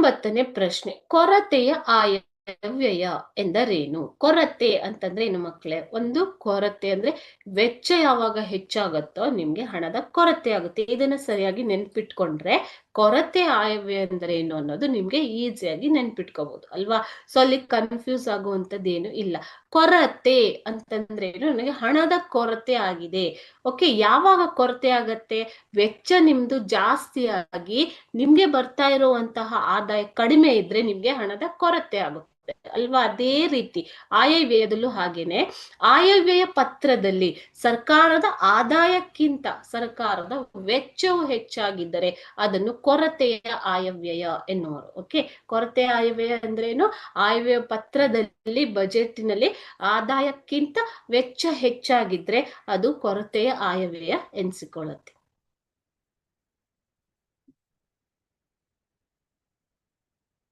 ಒಂಬತ್ತನೇ ಪ್ರಶ್ನೆ, ಕೊರತೆಯ ಆಯವ್ಯಯ ಎಂದರೇನು? ಕೊರತೆ ಅಂತಂದ್ರೆ ಏನು ಮಕ್ಕಳೇ ಒಂದು ಕೊರತೆ ಅಂದ್ರೆ ವೆಚ್ಚ ಯಾವಾಗ ಹೆಚ್ಚಾಗತ್ತೋ ನಿಮ್ಗೆ ಹಣದ ಕೊರತೆ ಆಗುತ್ತೆ. ಇದನ್ನ ಸರಿಯಾಗಿ ನೆನ್ಪಿಟ್ಕೊಂಡ್ರೆ ಕೊರತೆ ಆಯವ್ಯಯ ಅಂದ್ರೆ ಏನು ಅನ್ನೋದು ನಿಮ್ಗೆ ಈಸಿಯಾಗಿ ನೆನ್ಪಿಟ್ಕೋಬಹುದು ಅಲ್ವಾ? ಸೊ ಅಲ್ಲಿ ಕನ್ಫ್ಯೂಸ್ ಆಗುವಂತದ್ದು ಏನು ಇಲ್ಲ. ಕೊರತೆ ಅಂತಂದ್ರೆ ಏನು? ನನಗೆ ಹಣದ ಕೊರತೆ ಆಗಿದೆ. ಓಕೆ ಯಾವಾಗ ಕೊರತೆ ಆಗತ್ತೆ? ವೆಚ್ಚ ನಿಮ್ದು ಜಾಸ್ತಿ ಆಗಿ ನಿಮ್ಗೆ ಬರ್ತಾ ಇರುವಂತಹ ಆದಾಯ ಕಡಿಮೆ ಇದ್ರೆ ನಿಮ್ಗೆ ಹಣದ ಕೊರತೆ ಆಗುತ್ತೆ. ಅಲ್ವಾ? ಅದೇ ರೀತಿ ಆಯವ್ಯಯದಲ್ಲೂ ಹಾಗೇನೆ. ಆಯವ್ಯಯ ಪತ್ರದಲ್ಲಿ ಸರ್ಕಾರದ ಆದಾಯಕ್ಕಿಂತ ಸರ್ಕಾರದ ವೆಚ್ಚವು ಹೆಚ್ಚಾಗಿದ್ದರೆ ಅದನ್ನು ಕೊರತೆಯ ಆಯವ್ಯಯ ಎನ್ನುವರು. ಓಕೆ ಕೊರತೆ ಆಯವ್ಯಯ ಅಂದ್ರೇನು? ಆಯವ್ಯಯ ಪತ್ರದಲ್ಲಿ ಬಜೆಟ್ನಲ್ಲಿ ಆದಾಯಕ್ಕಿಂತ ವೆಚ್ಚ ಹೆಚ್ಚಾಗಿದ್ರೆ ಅದು ಕೊರತೆಯ ಆಯವ್ಯಯ ಎನಿಸಿಕೊಳ್ಳುತ್ತೆ.